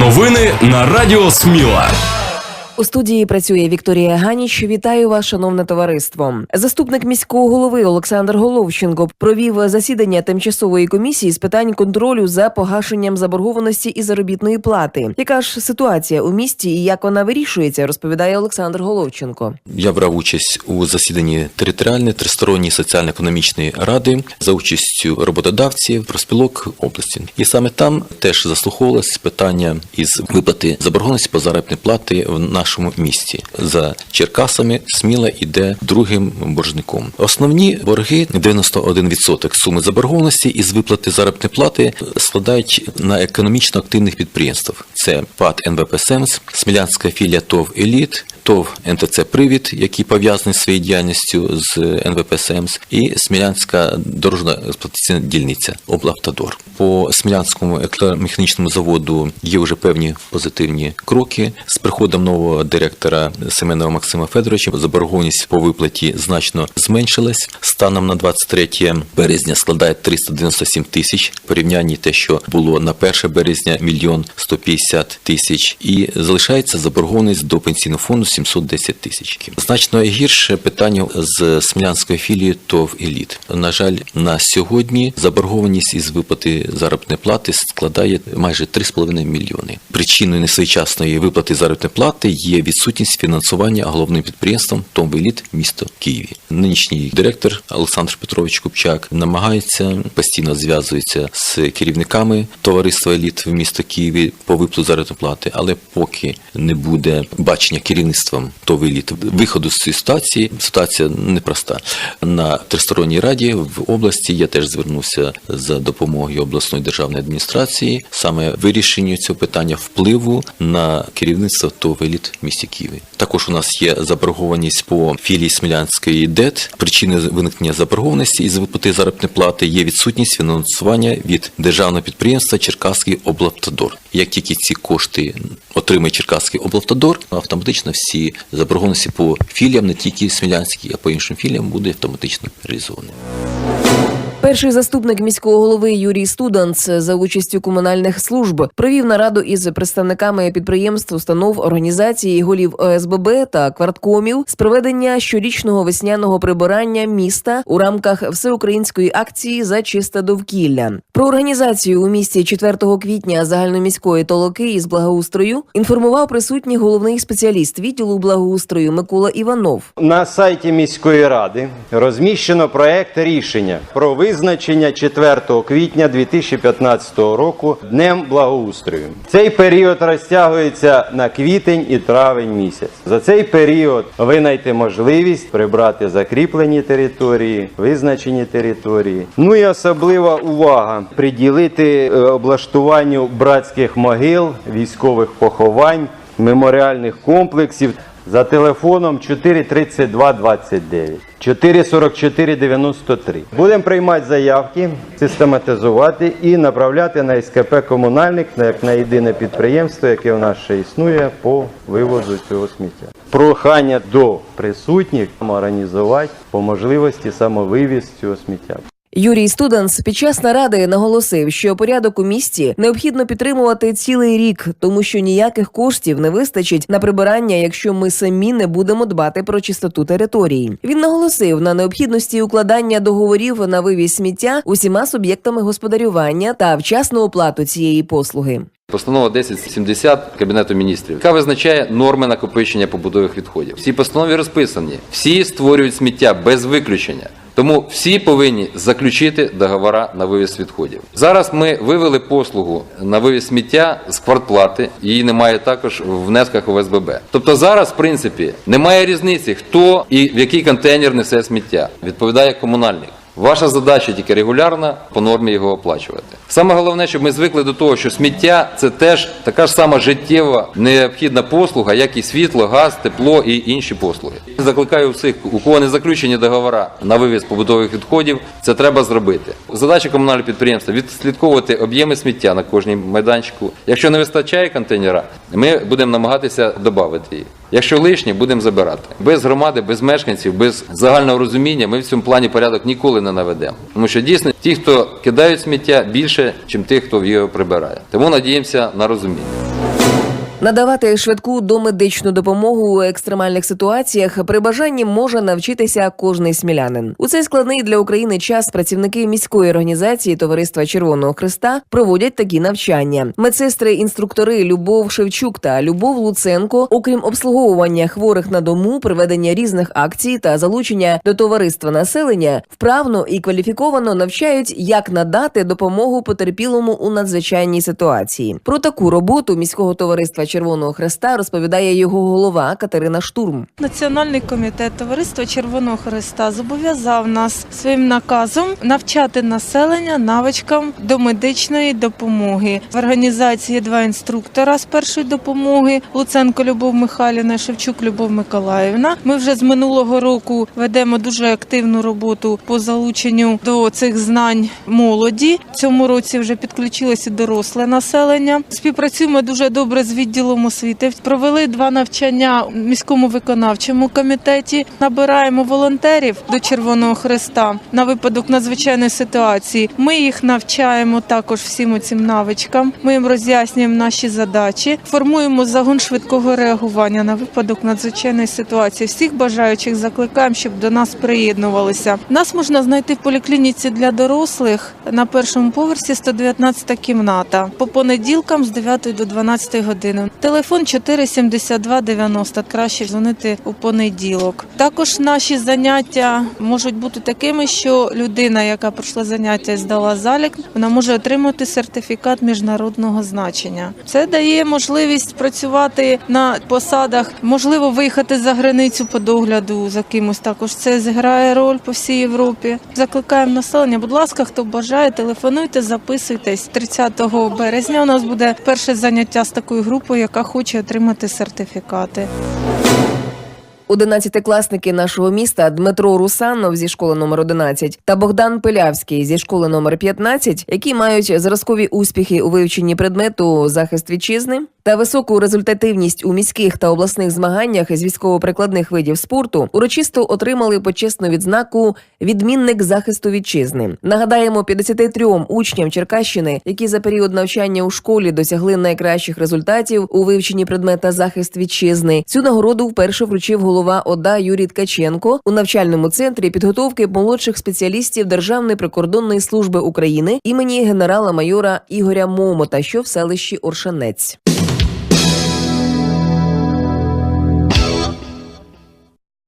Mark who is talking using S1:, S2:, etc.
S1: Новини на Радіо Сміла.
S2: У студії працює Вікторія Ганіч. Вітаю вас, шановне товариство. Заступник міського голови Олександр Головченко провів засідання тимчасової комісії з питань контролю за погашенням заборгованості і заробітної плати. Яка ж ситуація у місті і як вона вирішується, розповідає Олександр Головченко.
S3: Я брав участь у засіданні територіальної тристоронньої соціально-економічної ради за участю роботодавців, профспілок області. І саме там теж заслуховувалось питання із виплати заборгованості по заробітної плати в нашому місті. За Черкасами Сміла іде другим боржником. Основні борги 91% суми заборгованості із виплати заробітної плати складають на економічно активних підприємствах. Це ПАД НВП «Семс», Смілянська філія ТОВ Еліт, ТОВ НТЦ Привід, який пов'язаний своєю діяльністю з НВП «Семс», і Смілянська дорожна експлуатаційна дільниця облавтодор. По Смілянському електромеханічному заводу є вже певні позитивні кроки. З приходом нового директора Семенова Максима Федоровича заборгованість по виплаті значно зменшилась. Станом на 23 березня складає 397 тисяч. В порівнянні те, що було на 1 березня, мільйон 150 тисяч. І залишається заборгованість до пенсійного фонду 710 тисяч. Значно гірше питання з Смілянської філії ТОВ «Еліт». На жаль, на сьогодні заборгованість із виплати заробітної плати складає майже 3,5 мільйони. Причиною несвоєчасної виплати заробітної плати є відсутність фінансування головним підприємством ТОВ «Еліт» місто Києві. Нинішній директор Олександр Петрович Купчак намагається постійно зв'язується з керівниками товариства «Еліт» в місто Києві по виплату заробітної плати, але поки не буде бачення керівництвом ТОВ «Еліт» виходу з цієї ситуації, ситуація непроста. На тристоронній раді в області я теж звернувся за допомогою обласної державної адміністрації саме вирішенню цього питання впливу на керівництво ТОВ «Еліт» в місті Києві. Також у нас є заборгованість по філії Смілянської ДЕТ. Причиною виникнення заборгованості із виплати заробітної плати є відсутність фінансування від державного підприємства Черкаський облавтодор. Як тільки ці кошти отримає Черкаський облавтодор, автоматично всі заборгованості по філіям, не тільки Смілянській, а по іншим філіям буде автоматично реалізовані.
S2: Перший заступник міського голови Юрій Студанц за участю комунальних служб провів нараду із представниками підприємств, установ, організацій, голів ОСББ та кварткомів з проведення щорічного весняного прибирання міста у рамках всеукраїнської акції за чисте довкілля. Про організацію у місті 4 квітня загальноміської толоки із благоустрою інформував присутній головний спеціаліст відділу благоустрою Микола Іванов.
S4: На сайті міської ради розміщено проект рішення про визначення 4 квітня 2015 року Днем благоустрою. Цей період розтягується на квітень і травень місяць. За цей період ви знайдете можливість прибрати закріплені території, визначені території. Ну і особлива увага приділити е, облаштуванню братських могил, військових поховань, меморіальних комплексів за телефоном 43229. 44493. Будемо приймати заявки, систематизувати і направляти на СКП комунальник як на єдине підприємство, яке в нас ще існує по вивозу цього сміття. Прохання до присутніх організувати по можливості самовивіз цього сміття.
S2: Юрій Студанс під час наради наголосив, що порядок у місті необхідно підтримувати цілий рік, тому що ніяких коштів не вистачить на прибирання, якщо ми самі не будемо дбати про чистоту території. Він наголосив на необхідності укладання договорів на вивіз сміття усіма суб'єктами господарювання та вчасну оплату цієї послуги.
S5: Постанова 1070 Кабінету міністрів, яка визначає норми накопичення побутових відходів. Всі постанові розписані, всі створюють сміття без виключення. Тому всі повинні заключити договори на вивіз відходів. Зараз ми вивели послугу на вивіз сміття з квартплати. Її немає також в внесках ОСББ. Тобто зараз, в принципі, немає різниці, хто і в який контейнер несе сміття. Відповідає комунальник. Ваша задача тільки регулярно по нормі його оплачувати. Саме головне, щоб ми звикли до того, що сміття це теж така ж сама життєва необхідна послуга, як і світло, газ, тепло і інші послуги. Закликаю всіх, у кого не заключені договори на вивіз побутових відходів, це треба зробити. Задача комунального підприємства відслідковувати об'єми сміття на кожній майданчику. Якщо не вистачає контейнера, ми будемо намагатися додати їх. Якщо лишнє, будемо забирати. Без громади, без мешканців, без загального розуміння ми в цьому плані порядок ніколи не наведемо. Тому що дійсно ті, хто кидають сміття, більше, ніж тих, хто його прибирає. Тому надіємося на розуміння.
S2: Надавати швидку домедичну допомогу у екстремальних ситуаціях при бажанні може навчитися кожний смілянин. У цей складний для України час працівники міської організації Товариства Червоного Христа проводять такі навчання. Медсестри, інструктори Любов Шевчук та Любов Луценко, окрім обслуговування хворих на дому, проведення різних акцій та залучення до товариства населення, вправно і кваліфіковано навчають, як надати допомогу потерпілому у надзвичайній ситуації. Про таку роботу міського товариства Червоного Хреста розповідає його голова Катерина Штурм.
S6: Національний комітет Товариства Червоного Христа зобов'язав нас своїм наказом навчати населення навичкам до медичної допомоги. В організації два інструктора з першої допомоги Луценко Любов Михайлівна, Шевчук Любов Миколаївна. Ми вже з минулого року ведемо дуже активну роботу по залученню до цих знань молоді. В цьому році вже підключилося доросле населення. Співпрацюємо дуже добре з відділом освіти. Провели два навчання в міському виконавчому комітеті. Набираємо волонтерів до Червоного Хреста на випадок надзвичайної ситуації. Ми їх навчаємо також всім цим навичкам. Ми їм роз'яснюємо наші задачі, формуємо загон швидкого реагування на випадок надзвичайної ситуації. Всіх бажаючих закликаємо, щоб до нас приєднувалися. Нас можна знайти в поліклініці для дорослих на першому поверсі 119 кімната по понеділкам з 9 до 12 години. Телефон 472 90. Краще дзвонити у понеділок. Також наші заняття можуть бути такими, що людина, яка пройшла заняття і здала залік, вона може отримати сертифікат міжнародного значення. Це дає можливість працювати на посадах, можливо, виїхати за границю по догляду за кимось. Також це зіграє роль по всій Європі. Закликаємо населення. Будь ласка, хто бажає, телефонуйте, записуйтесь. 30 березня у нас буде перше заняття з такою групою, яка хоче отримати сертифікати.
S2: Одинадцятикласники нашого міста Дмитро Русанов зі школи номер 11 та Богдан Пилявський зі школи номер 15, які мають зразкові успіхи у вивченні предмету захист вітчизни та високу результативність у міських та обласних змаганнях з військово-прикладних видів спорту, урочисто отримали почесну відзнаку відмінник захисту вітчизни. Нагадаємо, 53 учням Черкащини, які за період навчання у школі досягли найкращих результатів у вивченні предмета захист вітчизни. Цю нагороду вперше вручив голова ОДА Юрій Ткаченко у навчальному центрі підготовки молодших спеціалістів Державної прикордонної служби України імені генерала-майора Ігоря Момота, що в селищі Оршанець.